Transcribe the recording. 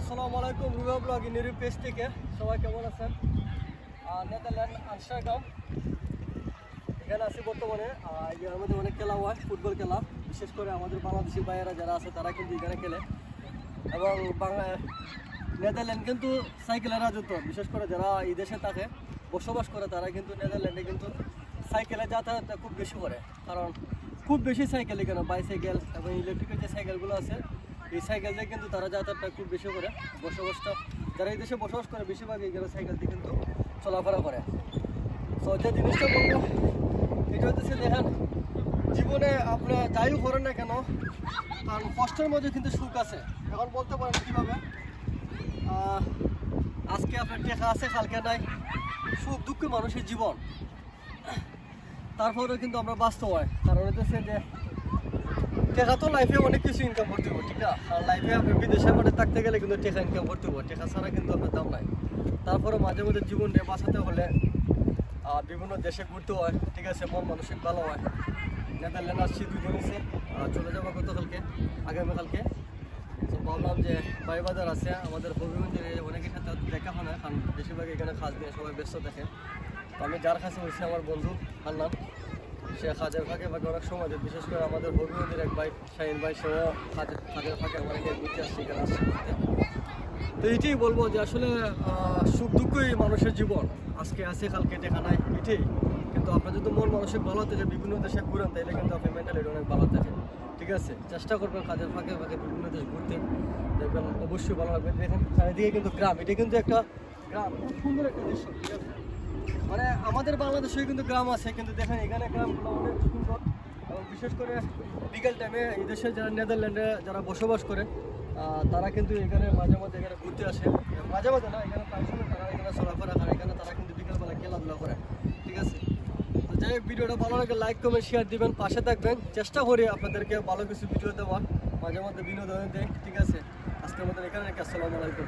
আসসালামু আলাইকুম রুবা ব্লগ ইন্ডিয়ার পেজ থেকে। সবাই কেমন আছেন? নেদারল্যান্ড আমস্টারডাম এখানে আছি বর্তমানে। মধ্যে অনেক খেলা হয়, ফুটবল খেলা। বিশেষ করে আমাদের বাংলাদেশি ভাইয়েরা যারা আছে, তারা কিন্তু এখানে খেলে। এবং বাংলা নেদারল্যান্ড কিন্তু সাইকেলের রাজত্ব। বিশেষ করে যারা এই দেশে থাকে, বসবাস করে, তারা কিন্তু নেদারল্যান্ডে কিন্তু সাইকেলে যাতায়াতটা খুব বেশি করে। কারণ খুব বেশি সাইকেল এখানে, বাইসাইকেল এবং ইলেকট্রিকের যে সাইকেলগুলো আছে এই সাইকেল দিয়ে কিন্তু তারা যাতায়াতটা খুব বেশি করে। বসবাসটা যারা এই দেশে বসবাস করে বেশিরভাগ এখানে সাইকেল দিয়ে কিন্তু চলাফেরা করে। তো যে জিনিসটা বলব, এটা হচ্ছে দেখেন, জীবনে আপনি যাই করেন না কেন কারণ কষ্টের মধ্যে কিন্তু সুখ আছে। এখন বলতে পারেন কীভাবে? আজকে আপনার টেকা আছে, কালকে নাই। সুখ দুঃখ মানুষের জীবন। তারপরেও কিন্তু আমরা বাস্তব হয় কারণ হচ্ছে যে টেকা তো লাইফে অনেক কিছু ইনকাম করতে হবে, ঠিক আর লাইফে আপনি বিদেশের মধ্যে থাকতে গেলে কিন্তু টেকা ইনকাম করতে হবে, টেকা ছাড়া কিন্তু আপনার দাম নাই। তারপরে মাঝে মধ্যে জীবনটা বাঁচাতে হলে বিভিন্ন দেশে ঘুরতে হয়, ঠিক আছে, মন মানসিক ভালো হয়। নেদারল্যান্ড আসছি দুজন এসে চলে যাব গতকালকে, আগামীকালকে। তো ভাবলাম যে ভাই বাজার আছে, আমাদের হবিগঞ্জের অনেকের সাথে দেখা হয় না, কারণ বেশিরভাগ এখানে কাজ নিয়ে সবাই ব্যস্ত থাকে। তো আমি যার কাছে হয়েছি, আমার বন্ধু হান্নান সে কাজের ফাঁকে ফাঁকে অনেক সময় দেয়। বিশেষ করে আমাদের হবিগঞ্জের এক ভাই, শাহিন ভাই, সেও কাজের কাজের ফাঁকে আমার এখানে ঘুরতে আসছে এখানে আসছে তো এটাই বলব যে আসলে সুখ দুঃখই মানুষের জীবন। আজকে আছে, কালকে দেখা নাই, এটাই। কিন্তু আপনার যদি মন মানসিক ভালো থাকে, বিভিন্ন দেশে ঘুরেন তাহলে কিন্তু আপনি মেন্টালিটি অনেক ভালো থাকে ঠিক আছে? চেষ্টা করবেন কাজের ফাঁকে ফাঁকে বিভিন্ন দেশ ঘুরতে। দেখবেন অবশ্যই ভালো লাগবে। দেখেন, চারিদিকে কিন্তু গ্রাম। এটা কিন্তু একটা গ্রাম। খুব সুন্দর একটা দৃশ্য, ঠিক আছে? মানে আমাদের বাংলাদেশেও কিন্তু গ্রাম আছে, কিন্তু দেখেন এখানে গ্রামগুলো অনেক সুন্দর। এবং বিশেষ করে বিকেল টাইমে এই দেশে যারা নেদারল্যান্ডে যারা বসবাস করে তারা কিন্তু এখানে মাঝে মাঝে এখানে ঘুরতে আসে। মাঝে মাঝে না, এখানে প্রায় তারা এখানে চলাফেরা করে, এখানে তারা কিন্তু বিকেলবেলা খেলাধুলা করে, ঠিক আছে? তো যাই হোক, ভিডিওটা ভালো লাগে লাইক কমেন্ট শেয়ার দিবেন, পাশে থাকবেন। চেষ্টা করি আপনাদেরকে ভালো কিছু ভিডিও দেওয়ার, মাঝে মধ্যে বিনোদনের দেয় ঠিক আছে? আজকের মতো এখানে আসসালামু আলাইকুম।